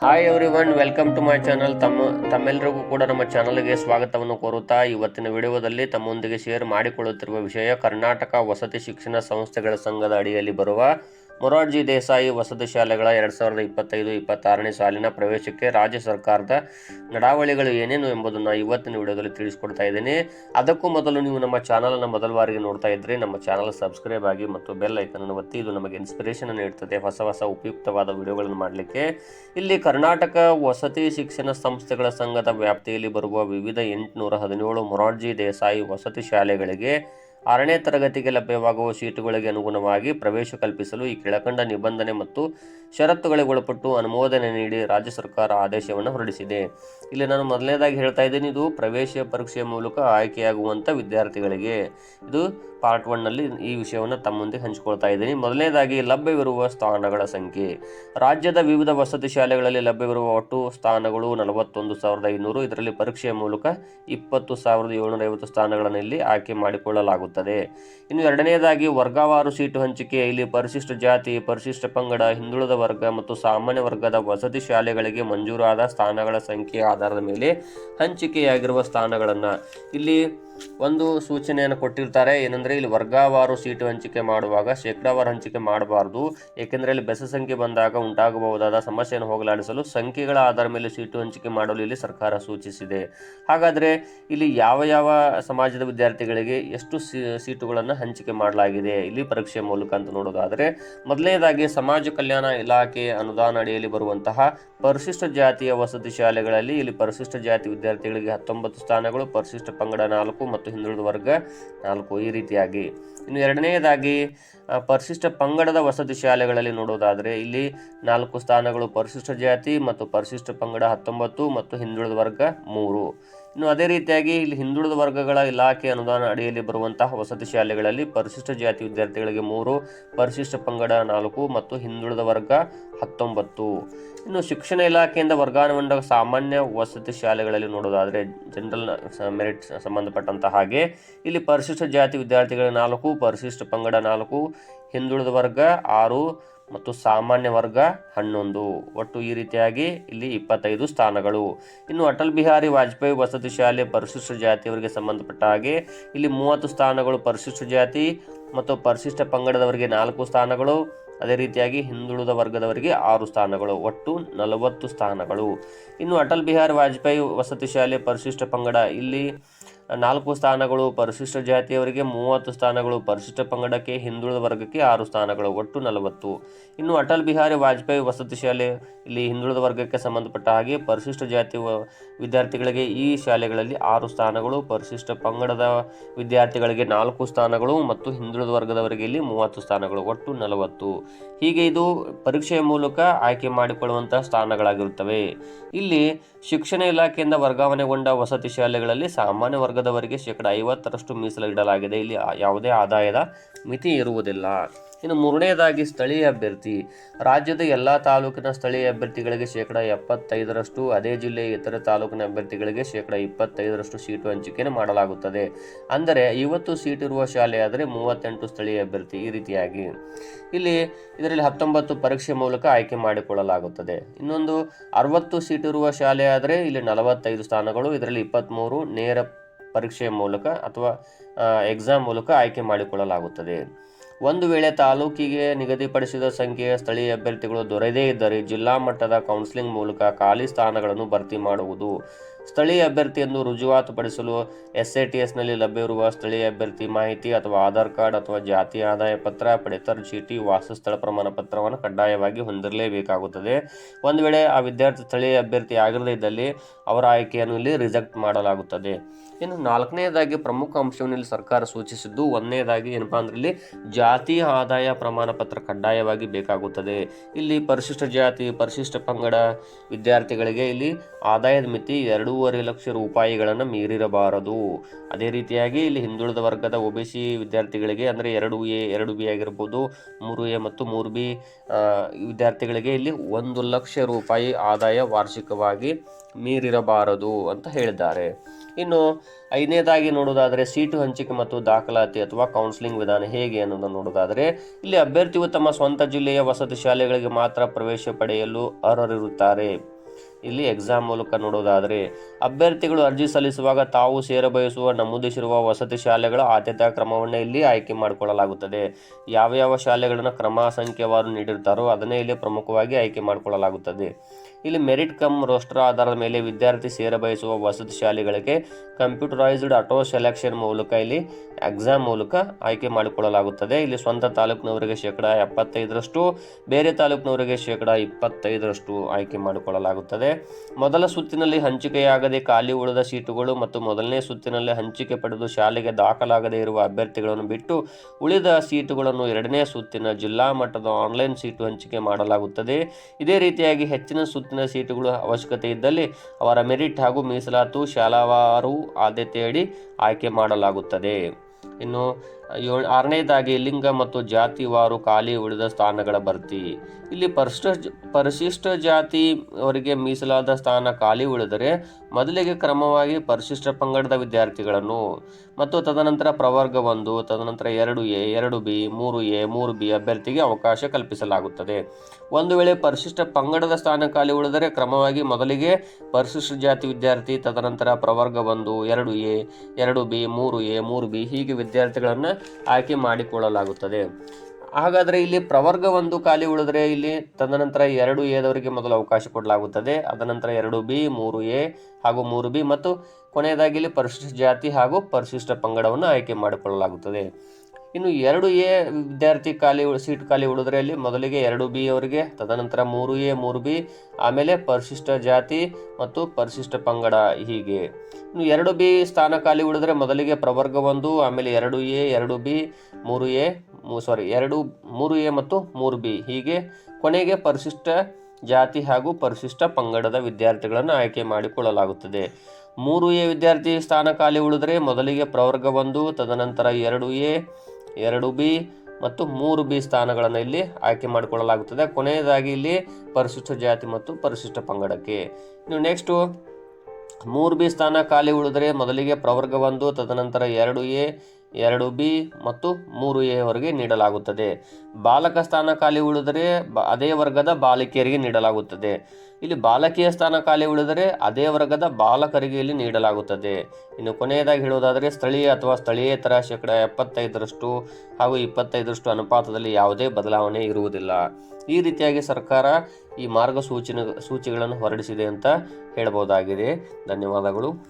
Hi everyone welcome to my channel ತಮ್ಮ ತಮ್ಮೆಲ್ಲರಿಗೂ ಕೂಡ ನಮ್ಮ ಚಾನಲ್ಗೆ ಸ್ವಾಗತವನ್ನು ಕೋರುತ್ತಾ ಇವತ್ತಿನ ವಿಡಿಯೋದಲ್ಲಿ ತಮ್ಮೊಂದಿಗೆ ಶೇರ್ ಮಾಡಿಕೊಳ್ಳುತ್ತಿರುವ ವಿಷಯ ಕರ್ನಾಟಕ ವಸತಿ ಶಿಕ್ಷಣ ಸಂಸ್ಥೆಗಳ ಸಂಘದ ಅಡಿಯಲ್ಲಿ ಬರುವ ಮೊರಾರ್ಜಿ ದೇಸಾಯಿ ವಸತಿ ಶಾಲೆಗಳ ಎರಡು ಸಾವಿರದ ಇಪ್ಪತ್ತೈದು, ಇಪ್ಪತ್ತಾರನೇ ಸಾಲಿನ ಪ್ರವೇಶಕ್ಕೆ ರಾಜ್ಯ ಸರ್ಕಾರದ ನಡಾವಳಿಗಳು ಏನೇನು ಎಂಬುದನ್ನು ಇವತ್ತಿನ ವಿಡಿಯೋದಲ್ಲಿ ತಿಳಿಸ್ಕೊಡ್ತಾ ಇದ್ದೀನಿ. ಅದಕ್ಕೂ ಮೊದಲು ನೀವು ನಮ್ಮ ಚಾನಲನ್ನು ಮೊದಲ ಬಾರಿಗೆ ನೋಡ್ತಾ ಇದ್ದರೆ ನಮ್ಮ ಚಾನಲ್ ಸಬ್ಸ್ಕ್ರೈಬ್ ಆಗಿ ಮತ್ತು ಬೆಲ್ ಅನ್ನು ಒತ್ತಿ, ಇದು ನಮಗೆ ಇನ್ಸ್ಪಿರೇಷನ್ ನೀಡ್ತದೆ ಹೊಸ ಹೊಸ ಉಪಯುಕ್ತವಾದ ವಿಡಿಯೋಗಳನ್ನು ಮಾಡಲಿಕ್ಕೆ. ಇಲ್ಲಿ ಕರ್ನಾಟಕ ವಸತಿ ಶಿಕ್ಷಣ ಸಂಸ್ಥೆಗಳ ಸಂಘದ ವ್ಯಾಪ್ತಿಯಲ್ಲಿ ಬರುವ ವಿವಿಧ ಎಂಟುನೂರ ಹದಿನೇಳು ಮೊರಾರ್ಜಿ ದೇಸಾಯಿ ವಸತಿ ಶಾಲೆಗಳಿಗೆ ಆರನೇ ತರಗತಿಗೆ ಲಭ್ಯವಾಗುವ ಸೀಟುಗಳಿಗೆ ಅನುಗುಣವಾಗಿ ಪ್ರವೇಶ ಕಲ್ಪಿಸಲು ಈ ಕೆಳಕಂಡ ನಿಬಂಧನೆ ಮತ್ತು ಷರತ್ತುಗಳಿಗೆ ಒಳಪಟ್ಟು ಅನುಮೋದನೆ ನೀಡಿ ರಾಜ್ಯ ಸರ್ಕಾರ ಆದೇಶವನ್ನು ಹೊರಡಿಸಿದೆ. ಇಲ್ಲಿ ನಾನು ಮೊದಲನೇದಾಗಿ ಹೇಳ್ತಾ ಇದ್ದೀನಿ, ಇದು ಪ್ರವೇಶ ಪರೀಕ್ಷೆಯ ಮೂಲಕ ಆಯ್ಕೆಯಾಗುವಂಥ ವಿದ್ಯಾರ್ಥಿಗಳಿಗೆ. ಇದು ಪಾರ್ಟ್ ಒನ್ನಲ್ಲಿ ಈ ವಿಷಯವನ್ನು ತಮ್ಮ ಮುಂದೆ ಹಂಚಿಕೊಳ್ತಾ ಇದ್ದೀನಿ. ಮೊದಲನೇದಾಗಿ, ಲಭ್ಯವಿರುವ ಸ್ಥಾನಗಳ ಸಂಖ್ಯೆ. ರಾಜ್ಯದ ವಿವಿಧ ವಸತಿ ಶಾಲೆಗಳಲ್ಲಿ ಲಭ್ಯವಿರುವ ಒಟ್ಟು ಸ್ಥಾನಗಳು ನಲವತ್ತೊಂದು ಸಾವಿರದ ಐನೂರು. ಇದರಲ್ಲಿ ಪರೀಕ್ಷೆಯ ಮೂಲಕ ಇಪ್ಪತ್ತು ಸಾವಿರದ ಏಳ್ನೂರ ಐವತ್ತು ಸ್ಥಾನಗಳನ್ನು ಇಲ್ಲಿ ಆಯ್ಕೆ ಮಾಡಿಕೊಳ್ಳಲಾಗುತ್ತದೆ. ಇನ್ನು ಎರಡನೇದಾಗಿ ವರ್ಗಾವಾರು ಸೀಟು ಹಂಚಿಕೆ. ಇಲ್ಲಿ ಪರಿಶಿಷ್ಟ ಜಾತಿ, ಪರಿಶಿಷ್ಟ ಪಂಗಡ, ಹಿಂದುಳಿದ ವರ್ಗ ಮತ್ತು ಸಾಮಾನ್ಯ ವರ್ಗದ ವಸತಿ ಶಾಲೆಗಳಿಗೆ ಮಂಜೂರಾದ ಸ್ಥಾನಗಳ ಸಂಖ್ಯೆಯ ಆಧಾರದ ಮೇಲೆ ಹಂಚಿಕೆಯಾಗಿರುವ ಸ್ಥಾನಗಳನ್ನು ಇಲ್ಲಿ ಒಂದು ಸೂಚನೆಯನ್ನು ಕೊಟ್ಟಿರ್ತಾರೆ, ಏನಂದರೆ ಇಲ್ಲಿ ವರ್ಗವಾರು ಸೀಟು ಹಂಚಿಕೆ ಮಾಡುವಾಗ, ಶೇಕಡಾವಾರು ಹಂಚಿಕೆ ಮಾಡಬಾರ್ದು. ಏಕೆಂದರೆ ಇಲ್ಲಿ ಬೆಸ ಸಂಖ್ಯೆ ಬಂದಾಗ ಉಂಟಾಗಬಹುದಾದ ಸಮಸ್ಯೆಯನ್ನು ಹೋಗಲಾಡಿಸಲು ಸಂಖ್ಯೆಗಳ ಆಧಾರದ ಮೇಲೆ ಸೀಟು ಹಂಚಿಕೆ ಮಾಡಲು ಇಲ್ಲಿ ಸರ್ಕಾರ ಸೂಚಿಸಿದೆ. ಹಾಗಾದರೆ ಇಲ್ಲಿ ಯಾವ ಯಾವ ಸಮಾಜದ ವಿದ್ಯಾರ್ಥಿಗಳಿಗೆ ಎಷ್ಟು ಸೀಟುಗಳನ್ನು ಹಂಚಿಕೆ ಮಾಡಲಾಗಿದೆ? ಇಲ್ಲಿ ಪರೀಕ್ಷೆ ಮೂಲಕ ಅಂತ ನೋಡೋದಾದರೆ, ಮೊದಲನೇದಾಗಿ ಸಮಾಜ ಕಲ್ಯಾಣ ಇಲಾಖೆ ಅನುದಾನ ಅಡಿಯಲ್ಲಿ ಬರುವಂತಹ ಪರಿಶಿಷ್ಟ ಜಾತಿಯ ವಸತಿ ಶಾಲೆಗಳಲ್ಲಿ ಇಲ್ಲಿ ಪರಿಶಿಷ್ಟ ಜಾತಿ ವಿದ್ಯಾರ್ಥಿಗಳಿಗೆ ಹತ್ತೊಂಬತ್ತು ಸ್ಥಾನಗಳು, ಪರಿಶಿಷ್ಟ ಪಂಗಡ ನಾಲ್ಕು ಮತ್ತು ಹಿಂದುಳಿದ ವರ್ಗ ನಾಲ್ಕು ಈ ರೀತಿಯಾಗಿ. ಇನ್ನು ಎರಡನೆಯದಾಗಿ ಪರಿಶಿಷ್ಟ ಪಂಗಡದ ವಸತಿ ಶಾಲೆಗಳಲ್ಲಿ ನೋಡೋದಾದರೆ ಇಲ್ಲಿ ನಾಲ್ಕು ಸ್ಥಾನಗಳು ಪರಿಶಿಷ್ಟ ಜಾತಿ ಮತ್ತು ಪರಿಶಿಷ್ಟ ಪಂಗಡ ಹತ್ತೊಂಬತ್ತು ಮತ್ತು ಹಿಂದುಳಿದ ವರ್ಗ ಮೂರು. ಇನ್ನು ಅದೇ ರೀತಿಯಾಗಿ ಇಲ್ಲಿ ಹಿಂದುಳಿದ ವರ್ಗಗಳ ಇಲಾಖೆ ಅನುದಾನ ಅಡಿಯಲ್ಲಿ ಬರುವಂತಹ ವಸತಿ ಶಾಲೆಗಳಲ್ಲಿ ಪರಿಶಿಷ್ಟ ಜಾತಿ ವಿದ್ಯಾರ್ಥಿಗಳಿಗೆ ಮೂರು, ಪರಿಶಿಷ್ಟ ಪಂಗಡ ನಾಲ್ಕು ಮತ್ತು ಹಿಂದುಳಿದ ವರ್ಗ ಹತ್ತೊಂಬತ್ತು. ಇನ್ನು ಶಿಕ್ಷಣ ಇಲಾಖೆಯಿಂದ ವರ್ಗಾವಣೆಗೊಂಡ ಸಾಮಾನ್ಯ ವಸತಿ ಶಾಲೆಗಳಲ್ಲಿ ನೋಡೋದಾದರೆ ಜನರಲ್ ಮೆರಿಟ್ ಸಂಬಂಧಪಟ್ಟಂತ ಹಾಗೆ ಇಲ್ಲಿ ಪರಿಶಿಷ್ಟ ಜಾತಿ ವಿದ್ಯಾರ್ಥಿಗಳ ನಾಲ್ಕು, ಪರಿಶಿಷ್ಟ ಪಂಗಡ ನಾಲ್ಕು, ಹಿಂದುಳಿದ ವರ್ಗ ಆರು ಮತ್ತು ಸಾಮಾನ್ಯ ವರ್ಗ ಹನ್ನೊಂದು. ಒಟ್ಟು ಈ ರೀತಿಯಾಗಿ ಇಲ್ಲಿ ಇಪ್ಪತ್ತೈದು ಸ್ಥಾನಗಳು. ಇನ್ನು ಅಟಲ್ ಬಿಹಾರಿ ವಾಜಪೇಯಿ ವಸತಿ ಶಾಲೆ ಪರಿಶಿಷ್ಟ ಜಾತಿಯವರಿಗೆ ಸಂಬಂಧಪಟ್ಟ ಹಾಗೆ ಇಲ್ಲಿ ಮೂವತ್ತು ಸ್ಥಾನಗಳು ಪರಿಶಿಷ್ಟ ಜಾತಿ ಮತ್ತು ಪರಿಶಿಷ್ಟ ಪಂಗಡದವರಿಗೆ ನಾಲ್ಕು ಸ್ಥಾನಗಳು. ಅದೇ ರೀತಿಯಾಗಿ ಹಿಂದುಳಿದ ವರ್ಗದವರಿಗೆ ಆರು ಸ್ಥಾನಗಳು. ಒಟ್ಟು ನಲವತ್ತು ಸ್ಥಾನಗಳು. ಇನ್ನು ಅಟಲ್ ಬಿಹಾರಿ ವಾಜಪೇಯಿ ವಸತಿ ಶಾಲೆ ಪರಿಶಿಷ್ಟ ಪಂಗಡ ಇಲ್ಲಿ ನಾಲ್ಕು ಸ್ಥಾನಗಳು ಪರಿಶಿಷ್ಟ ಜಾತಿಯವರಿಗೆ ಮೂವತ್ತು ಸ್ಥಾನಗಳು ಪರಿಶಿಷ್ಟ ಪಂಗಡಕ್ಕೆ ಹಿಂದುಳಿದ ವರ್ಗಕ್ಕೆ ಆರು ಸ್ಥಾನಗಳು, ಒಟ್ಟು ನಲವತ್ತು. ಇನ್ನು ಅಟಲ್ ಬಿಹಾರಿ ವಾಜಪೇಯಿ ವಸತಿ ಶಾಲೆ, ಇಲ್ಲಿ ಹಿಂದುಳಿದ ವರ್ಗಕ್ಕೆ ಸಂಬಂಧಪಟ್ಟ ಹಾಗೆ ಪರಿಶಿಷ್ಟ ಜಾತಿ ವಿದ್ಯಾರ್ಥಿಗಳಿಗೆ ಈ ಶಾಲೆಗಳಲ್ಲಿ ಆರು ಸ್ಥಾನಗಳು, ಪರಿಶಿಷ್ಟ ಪಂಗಡದ ವಿದ್ಯಾರ್ಥಿಗಳಿಗೆ ನಾಲ್ಕು ಸ್ಥಾನಗಳು ಮತ್ತು ಹಿಂದುಳಿದ ವರ್ಗದವರಿಗೆ ಇಲ್ಲಿ ಮೂವತ್ತು ಸ್ಥಾನಗಳು, ಒಟ್ಟು ನಲವತ್ತು. ಹೀಗೆ ಇದು ಪರೀಕ್ಷೆಯ ಮೂಲಕ ಆಯ್ಕೆ ಮಾಡಿಕೊಳ್ಳುವಂತಹ ಸ್ಥಾನಗಳಾಗಿರುತ್ತವೆ. ಇಲ್ಲಿ ಶಿಕ್ಷಣ ಇಲಾಖೆಯಿಂದ ವರ್ಗಾವಣೆಗೊಂಡ ವಸತಿ ಶಾಲೆಗಳಲ್ಲಿ ಸಾಮಾನ್ಯ ವರ್ಗದವರಿಗೆ ಶೇಕಡ ಐವತ್ತರಷ್ಟು ಮೀಸಲು ಇಡಲಾಗಿದೆ ಇಲ್ಲಿ ಯಾವುದೇ ಆದಾಯದ ಮಿತಿ ಇರುವುದಿಲ್ಲ. ಇನ್ನು ಮೂರನೇದಾಗಿ ಸ್ಥಳೀಯ ಅಭ್ಯರ್ಥಿ. ರಾಜ್ಯದ ಎಲ್ಲ ತಾಲೂಕಿನ ಸ್ಥಳೀಯ ಅಭ್ಯರ್ಥಿಗಳಿಗೆ ಶೇಕಡ ಎಪ್ಪತ್ತೈದರಷ್ಟು, ಅದೇ ಜಿಲ್ಲೆಯ ಇತರ ತಾಲೂಕಿನ ಅಭ್ಯರ್ಥಿಗಳಿಗೆ ಶೇಕಡ ಇಪ್ಪತ್ತೈದರಷ್ಟು ಸೀಟು ಹಂಚಿಕೆಯನ್ನು ಮಾಡಲಾಗುತ್ತದೆ. ಅಂದರೆ ಐವತ್ತು ಸೀಟ್ ಇರುವ ಶಾಲೆ ಆದರೆ ಮೂವತ್ತೆಂಟು ಸ್ಥಳೀಯ ಅಭ್ಯರ್ಥಿ ಈ ರೀತಿಯಾಗಿ. ಇಲ್ಲಿ ಇದರಲ್ಲಿ ಹತ್ತೊಂಬತ್ತು ಪರೀಕ್ಷೆ ಮೂಲಕ ಆಯ್ಕೆ ಮಾಡಿಕೊಳ್ಳಲಾಗುತ್ತದೆ. ಇನ್ನೊಂದು, ಅರವತ್ತು ಸೀಟ್ ಇರುವ ಶಾಲೆ ಆದರೆ ಇಲ್ಲಿ ನಲವತ್ತೈದು ಸ್ಥಾನಗಳು, ಇದರಲ್ಲಿ ಇಪ್ಪತ್ತ್ಮೂರು ನೇರ ಪರೀಕ್ಷೆಯ ಮೂಲಕ ಅಥವಾ ಎಕ್ಸಾಮ್ ಮೂಲಕ ಆಯ್ಕೆ ಮಾಡಿಕೊಳ್ಳಲಾಗುತ್ತದೆ. ಒಂದು ವೇಳೆ ತಾಲೂಕಿಗೆ ನಿಗದಿಪಡಿಸಿದ ಸಂಖ್ಯೆಯ ಸ್ಥಳೀಯ ಅಭ್ಯರ್ಥಿಗಳು ದೊರೆಯದೇ ಇದ್ದರೆ ಜಿಲ್ಲಾ ಮಟ್ಟದ ಕೌನ್ಸಿಲಿಂಗ್ ಮೂಲಕ ಖಾಲಿ ಸ್ಥಾನಗಳನ್ನು ಭರ್ತಿ ಮಾಡುವುದು ಸ್ಥಳೀಯ ಅಭ್ಯರ್ಥಿಯನ್ನು ರುಜುವಾತುಪಡಿಸಲು ಎಸ್ ಎ ಟಿ ಎಸ್ನಲ್ಲಿ ಲಭ್ಯವಿರುವ ಸ್ಥಳೀಯ ಅಭ್ಯರ್ಥಿ ಮಾಹಿತಿ ಅಥವಾ ಆಧಾರ್ ಕಾರ್ಡ್ ಅಥವಾ ಜಾತಿ ಆದಾಯ ಪತ್ರ, ಪಡಿತರ ಚೀಟಿ, ವಾಸಸ್ಥಳ ಪ್ರಮಾಣ ಪತ್ರವನ್ನು ಕಡ್ಡಾಯವಾಗಿ ಹೊಂದಿರಲೇಬೇಕಾಗುತ್ತದೆ. ಒಂದು ವೇಳೆ ಆ ವಿದ್ಯಾರ್ಥಿ ಸ್ಥಳೀಯ ಅಭ್ಯರ್ಥಿ ಆಗಿರದೇ ಇದ್ದಲ್ಲಿ ಅವರ ಆಯ್ಕೆಯನ್ನು ಇಲ್ಲಿ ರಿಜೆಕ್ಟ್ ಮಾಡಲಾಗುತ್ತದೆ. ಇನ್ನು ನಾಲ್ಕನೇದಾಗಿ ಪ್ರಮುಖ ಅಂಶವನ್ನು ಇಲ್ಲಿ ಸರ್ಕಾರ ಸೂಚಿಸಿದ್ದು, ಒಂದನೇದಾಗಿ ಏನಪ್ಪ ಅಂದ್ರೆ ಇಲ್ಲಿ ಜಾತಿ ಆದಾಯ ಪ್ರಮಾಣ ಪತ್ರ ಕಡ್ಡಾಯವಾಗಿ ಬೇಕಾಗುತ್ತದೆ. ಇಲ್ಲಿ ಪರಿಶಿಷ್ಟ ಜಾತಿ, ಪರಿಶಿಷ್ಟ ಪಂಗಡ ವಿದ್ಯಾರ್ಥಿಗಳಿಗೆ ಇಲ್ಲಿ ಆದಾಯದ ಮಿತಿ ಎರಡು ಎರಡೂವರೆ ಲಕ್ಷ ರೂಪಾಯಿಗಳನ್ನು ಮೀರಿರಬಾರದು. ಅದೇ ರೀತಿಯಾಗಿ ಇಲ್ಲಿ ಹಿಂದುಳಿದ ವರ್ಗದ ಒ ಬಿ ಸಿ ವಿದ್ಯಾರ್ಥಿಗಳಿಗೆ ಅಂದರೆ ಎರಡು ಎ, ಎರಡು ಬಿ ಆಗಿರ್ಬೋದು, ಮೂರು ಎ ಮತ್ತು ಮೂರು ಬಿ ವಿದ್ಯಾರ್ಥಿಗಳಿಗೆ ಇಲ್ಲಿ ಒಂದು ಲಕ್ಷ ರೂಪಾಯಿ ಆದಾಯ ವಾರ್ಷಿಕವಾಗಿ ಮೀರಿರಬಾರದು ಅಂತ ಹೇಳಿದ್ದಾರೆ. ಇನ್ನು ಐದನೇದಾಗಿ ನೋಡೋದಾದರೆ ಸೀಟು ಹಂಚಿಕೆ ಮತ್ತು ದಾಖಲಾತಿ ಅಥವಾ ಕೌನ್ಸಿಲಿಂಗ್ ವಿಧಾನ ಹೇಗೆ ಅನ್ನೋದನ್ನು ನೋಡೋದಾದರೆ, ಇಲ್ಲಿ ಅಭ್ಯರ್ಥಿಯು ತಮ್ಮ ಸ್ವಂತ ಜಿಲ್ಲೆಯ ವಸತಿ ಶಾಲೆಗಳಿಗೆ ಮಾತ್ರ ಪ್ರವೇಶ ಪಡೆಯಲು ಅರ್ಹರಿರುತ್ತಾರೆ. ಇಲ್ಲಿ ಎಕ್ಸಾಮ್ ಮೂಲಕ ನೋಡೋದಾದರೆ, ಅಭ್ಯರ್ಥಿಗಳು ಅರ್ಜಿ ಸಲ್ಲಿಸುವಾಗ ತಾವು ಸೇರಬಯಸುವ, ನಮೂದಿಸಿರುವ ವಸತಿ ಶಾಲೆಗಳ ಆದ್ಯತಾ ಕ್ರಮವನ್ನು ಇಲ್ಲಿ ಆಯ್ಕೆ ಮಾಡಿಕೊಳ್ಳಲಾಗುತ್ತದೆ. ಯಾವ ಯಾವ ಶಾಲೆಗಳನ್ನು ಕ್ರಮ ಸಂಖ್ಯೆವಾರು ನೀಡಿರ್ತಾರೋ ಅದನ್ನೇ ಇಲ್ಲಿ ಪ್ರಮುಖವಾಗಿ ಆಯ್ಕೆ ಮಾಡಿಕೊಳ್ಳಲಾಗುತ್ತದೆ. ಇಲ್ಲಿ ಮೆರಿಟ್ ಕಮ್ ರೋಸ್ಟರ್ ಆಧಾರದ ಮೇಲೆ ವಿದ್ಯಾರ್ಥಿ ಸೇರಬಯಸುವ ವಸತಿ ಶಾಲೆಗಳಿಗೆ ಕಂಪ್ಯೂಟರೈಸ್ಡ್ ಆಟೋ ಸೆಲೆಕ್ಷನ್ ಮೂಲಕ ಇಲ್ಲಿ ಎಕ್ಸಾಮ್ ಮೂಲಕ ಆಯ್ಕೆ ಮಾಡಿಕೊಳ್ಳಲಾಗುತ್ತದೆ. ಇಲ್ಲಿ ಸ್ವಂತ ತಾಲೂಕಿನವರಿಗೆ ಶೇಕಡ ಎಪ್ಪತ್ತೈದರಷ್ಟು, ಬೇರೆ ತಾಲೂಕಿನವರಿಗೆ ಶೇಕಡ ಇಪ್ಪತ್ತೈದರಷ್ಟು ಆಯ್ಕೆ ಮಾಡಿಕೊಳ್ಳಲಾಗುತ್ತದೆ. ಮೊದಲ ಸುತ್ತಿನಲ್ಲಿ ಹಂಚಿಕೆಯಾಗದೆ ಖಾಲಿ ಉಳಿದ ಸೀಟುಗಳು ಮತ್ತು ಮೊದಲನೇ ಸುತ್ತಿನಲ್ಲಿ ಹಂಚಿಕೆ ಪಡೆದು ಶಾಲೆಗೆ ದಾಖಲಾಗದೇ ಇರುವ ಅಭ್ಯರ್ಥಿಗಳನ್ನು ಬಿಟ್ಟು ಉಳಿದ ಸೀಟುಗಳನ್ನು ಎರಡನೇ ಸುತ್ತಿನ ಜಿಲ್ಲಾ ಮಟ್ಟದ ಆನ್ಲೈನ್ ಸೀಟು ಹಂಚಿಕೆ ಮಾಡಲಾಗುತ್ತದೆ. ಇದೇ ರೀತಿಯಾಗಿ ಹೆಚ್ಚಿನ ಸುತ್ತಿನ ಸೀಟುಗಳು ಅವಶ್ಯಕತೆ ಇದ್ದಲ್ಲಿ ಅವರ ಮೆರಿಟ್ ಹಾಗೂ ಮೀಸಲಾತು ಶಾಲಾವಾರು ಆದ್ಯತೆಯಡಿ ಆಯ್ಕೆ ಮಾಡಲಾಗುತ್ತದೆ. ಇನ್ನು, ಏಳು ಆರನೇದಾಗಿ ಲಿಂಗ ಮತ್ತು ಜಾತಿವಾರು ಖಾಲಿ ಉಳಿದ ಸ್ಥಾನಗಳ ಭರ್ತಿ. ಇಲ್ಲಿ ಪರಿಶಿಷ್ಟ ಪರಿಶಿಷ್ಟ ಜಾತಿ ಅವರಿಗೆ ಮೀಸಲಾದ ಸ್ಥಾನ ಖಾಲಿ ಉಳಿದರೆ ಮೊದಲಿಗೆ ಕ್ರಮವಾಗಿ ಪರಿಶಿಷ್ಟ ಪಂಗಡದ ವಿದ್ಯಾರ್ಥಿಗಳನ್ನು. ಮತ್ತು ತದನಂತರ ಪ್ರವರ್ಗ ಒಂದು, ತದನಂತರ ಎರಡು ಎ, ಎರಡು ಬಿ, ಮೂರು ಎ, ಮೂರು ಬಿ ಅಭ್ಯರ್ಥಿಗೆ ಅವಕಾಶ ಕಲ್ಪಿಸಲಾಗುತ್ತದೆ. ಒಂದು ವೇಳೆ ಪರಿಶಿಷ್ಟ ಪಂಗಡದ ಸ್ಥಾನ ಖಾಲಿ ಉಳಿದರೆ ಕ್ರಮವಾಗಿ ಮೊದಲಿಗೆ ಪರಿಶಿಷ್ಟ ಜಾತಿ ವಿದ್ಯಾರ್ಥಿ, ತದನಂತರ ಪ್ರವರ್ಗ ಒಂದು, ಎರಡು ಎ, ಎರಡು ಬಿ, ಮೂರು ಎ, ಮೂರು ಬಿ ಹೀಗೆ ವಿದ್ಯಾರ್ಥಿಗಳನ್ನು ಆಯ್ಕೆ ಮಾಡಿಕೊಳ್ಳಲಾಗುತ್ತದೆ. ಹಾಗಾದರೆ ಇಲ್ಲಿ ಪ್ರವರ್ಗ ಒಂದು ಖಾಲಿ ಉಳಿದ್ರೆ ಇಲ್ಲಿ ತದನಂತರ ಎರಡು ಎದವರಿಗೆ ಮೊದಲು ಅವಕಾಶ ಕೊಡಲಾಗುತ್ತದೆ. ಅದನಂತರ ಎರಡು ಬಿ, ಮೂರು ಎ ಹಾಗೂ ಮೂರು ಬಿ ಮತ್ತು ಕೊನೆಯದಾಗಿ ಇಲ್ಲಿ ಪರಿಶಿಷ್ಟ ಜಾತಿ ಹಾಗೂ ಪರಿಶಿಷ್ಟ ಪಂಗಡವನ್ನು ಆಯ್ಕೆ ಮಾಡಿಕೊಳ್ಳಲಾಗುತ್ತದೆ. ಇನ್ನು ಎರಡು ಎ ವಿದ್ಯಾರ್ಥಿ ಖಾಲಿ ಸೀಟ್ ಖಾಲಿ ಉಳಿದ್ರೆ ಅಲ್ಲಿ ಮೊದಲಿಗೆ ಎರಡು ಬಿ ಅವರಿಗೆ, ತದನಂತರ ಮೂರು ಎ, ಮೂರು ಬಿ, ಆಮೇಲೆ ಪರಿಶಿಷ್ಟ ಜಾತಿ ಮತ್ತು ಪರಿಶಿಷ್ಟ ಪಂಗಡ ಹೀಗೆ. ಇನ್ನು ಎರಡು ಬಿ ಸ್ಥಾನ ಖಾಲಿ ಉಳಿದ್ರೆ ಮೊದಲಿಗೆ ಪ್ರವರ್ಗ ಒಂದು, ಆಮೇಲೆ ಎರಡು ಎ, ಎರಡು ಬಿ, ಮೂರು ಎ ಸಾರಿ ಎರಡು, ಮೂರು ಎ ಮತ್ತು ಮೂರು ಬಿ ಹೀಗೆ ಕೊನೆಗೆ ಪರಿಶಿಷ್ಟ ಜಾತಿ ಹಾಗೂ ಪರಿಶಿಷ್ಟ ಪಂಗಡದ ವಿದ್ಯಾರ್ಥಿಗಳನ್ನು ಆಯ್ಕೆ ಮಾಡಿಕೊಳ್ಳಲಾಗುತ್ತದೆ. ಮೂರು ಎ ವಿದ್ಯಾರ್ಥಿ ಸ್ಥಾನ ಖಾಲಿ ಉಳಿದರೆ ಮೊದಲಿಗೆ ಪ್ರವರ್ಗ ಒಂದು, ತದನಂತರ ಎರಡು ಎ ಎರಡು ಬಿ ಮತ್ತು ಮೂರು ಬಿ ಸ್ಥಾನಗಳನ್ನು ಇಲ್ಲಿ ಆಯ್ಕೆ ಮಾಡಿಕೊಳ್ಳಲಾಗುತ್ತದೆ. ಕೊನೆಯದಾಗಿ ಇಲ್ಲಿ ಪರಿಶಿಷ್ಟ ಜಾತಿ ಮತ್ತು ಪರಿಶಿಷ್ಟ ಪಂಗಡಕ್ಕೆ. ಇನ್ನು ನೆಕ್ಸ್ಟು ಮೂರು ಬಿ ಸ್ಥಾನ ಖಾಲಿ ಉಳಿದರೆ ಮೊದಲಿಗೆ ಪ್ರವರ್ಗ ಒಂದು, ತದನಂತರ ಎರಡು ಎ ಎರಡು ಬಿ ಮತ್ತು ಮೂರು ಎ ವರೆಗೆ ನೀಡಲಾಗುತ್ತದೆ. ಬಾಲಕ ಸ್ಥಾನ ಖಾಲಿ ಉಳಿದರೆ ಅದೇ ವರ್ಗದ ಬಾಲಕಿಯರಿಗೆ ನೀಡಲಾಗುತ್ತದೆ. ಇಲ್ಲಿ ಬಾಲಕಿಯ ಸ್ಥಾನ ಖಾಲಿ ಉಳಿದರೆ ಅದೇ ವರ್ಗದ ಬಾಲಕರಿಗೆ ಇಲ್ಲಿ ನೀಡಲಾಗುತ್ತದೆ. ಇನ್ನು ಕೊನೆಯದಾಗಿ ಹೇಳುವುದಾದರೆ ಸ್ಥಳೀಯ ಅಥವಾ ಸ್ಥಳೀಯೇತರ ಶೇಕಡ ಎಪ್ಪತ್ತೈದರಷ್ಟು ಹಾಗೂ ಇಪ್ಪತ್ತೈದರಷ್ಟು ಅನುಪಾತದಲ್ಲಿ ಯಾವುದೇ ಬದಲಾವಣೆ ಇರುವುದಿಲ್ಲ. ಈ ರೀತಿಯಾಗಿ ಸರ್ಕಾರ ಈ ಮಾರ್ಗಸೂಚಿನ ಸೂಚಿಗಳನ್ನು ಹೊರಡಿಸಿದೆ ಅಂತ ಹೇಳಬಹುದಾಗಿದೆ. ಧನ್ಯವಾದಗಳು.